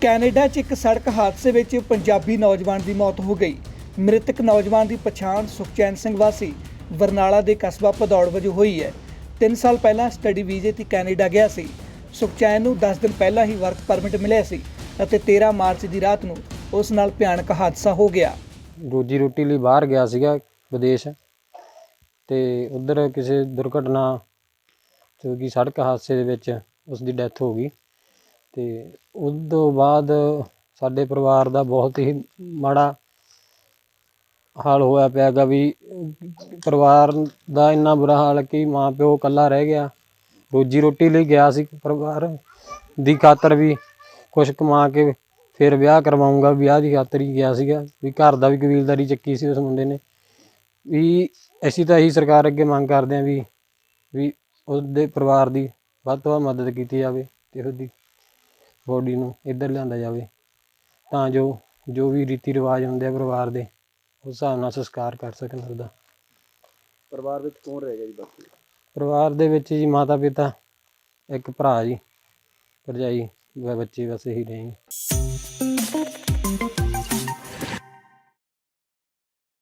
Canada 'ਚ ਇੱਕ ਸੜਕ ਹਾਦਸੇ ਵਿੱਚ ਪੰਜਾਬੀ ਨੌਜਵਾਨ ਦੀ ਮੌਤ ਹੋ ਗਈ। ਮ੍ਰਿਤਕ ਨੌਜਵਾਨ ਦੀ ਪਛਾਣ ਸੁਖਚੈਨ ਸਿੰਘ ਵਾਸੀ ਬਰਨਾਲਾ ਦੇ ਕਸਬਾ ਭਦੌੜ ਵਜੋਂ ਹੋਈ ਹੈ। 3 ਸਾਲ ਪਹਿਲਾਂ ਸਟੱਡੀ ਵੀਜ਼ੇ ਤੇ ਕੈਨੇਡਾ ਗਿਆ ਸੀ। ਸੁਖਚੈਨ ਨੂੰ 10 ਦਿਨ ਪਹਿਲਾਂ ਹੀ ਵਰਕ ਪਰਮਿਟ ਮਿਲਿਆ ਸੀ ਅਤੇ 13 ਮਾਰਚ ਦੀ ਰਾਤ ਨੂੰ ਉਸ ਨਾਲ ਭਿਆਨਕ ਹਾਦਸਾ ਹੋ ਗਿਆ। ਰੋਜੀ ਰੋਟੀ ਲਈ ਬਾਹਰ ਗਿਆ ਸੀਗਾ ਵਿਦੇਸ਼ ਤੇ ਉਧਰ ਕਿਸੇ ਦੁਰਘਟਨਾ ਜੋ ਕਿ ਸੜਕ ਹਾਦਸੇ ਦੇ ਵਿੱਚ ਉਸ ਦੀ ਡੈਥ ਹੋ ਗਈ। ਤੇ ਉਸ ਤੋਂ ਬਾਅਦ ਸਾਡੇ ਪਰਿਵਾਰ ਦਾ ਬਹੁਤ ਹੀ ਮਾੜਾ ਹਾਲ ਹੋਇਆ ਪਿਆ ਗਾ ਵੀ ਪਰਿਵਾਰ ਦਾ ਇੰਨਾ ਬੁਰਾ ਹਾਲ ਕਿ ਮਾਂ ਪਿਓ ਇਕੱਲਾ ਰਹਿ ਗਿਆ। ਰੋਜੀ ਰੋਟੀ ਲਈ ਗਿਆ ਸੀ ਪਰਿਵਾਰ ਦੀ ਖਾਤਰ ਵੀ ਕੁਝ ਕਮਾ ਕੇ ਫਿਰ ਵਿਆਹ ਕਰਵਾਉਂਗਾ ਵਿਆਹ ਦੀ ਖਾਤਰ ਹੀ ਗਿਆ ਸੀਗਾ ਵੀ ਘਰ ਦਾ ਵੀ ਕਬੀਲਦਾਰੀ ਚੱਕੀ ਸੀ ਉਸ ਮੁੰਡੇ ਨੇ। ਵੀ ਅਸੀਂ ਤਾਂ ਇਹੀ ਸਰਕਾਰ ਅੱਗੇ ਮੰਗ ਕਰਦੇ ਹਾਂ ਵੀ ਵੀ ਉਹਦੇ ਪਰਿਵਾਰ ਦੀ ਵੱਧ ਤੋਂ ਵੱਧ ਮਦਦ ਕੀਤੀ ਜਾਵੇ ਤੇ ਉਹਦੀ ਬੋਡੀ ਨੂੰ ਇੱਧਰ ਲਿਆਂਦਾ ਜਾਵੇ ਤਾਂ ਜੋ ਜੋ ਵੀ ਰੀਤੀ ਰਿਵਾਜ ਹੁੰਦੇ ਆ ਪਰਿਵਾਰ ਦੇ ਉਸ ਹਿਸਾਬ ਨਾਲ ਸੰਸਕਾਰ ਕਰ ਸਕਣ ਉਹਦਾ ਪਰਿਵਾਰ ਵਿੱਚ ਕੌਣ ਰਹਿ ਗਿਆ ਜੀ ਬਾਕੀ? ਪਰਿਵਾਰ ਦੇ ਵਿੱਚ ਜੀ ਮਾਤਾ ਪਿਤਾ ਇੱਕ ਭਰਾ ਜੀ ਭਰਜਾਈ ਬੱਚੇ ਬਸ ਇਹੀ ਰਹੇ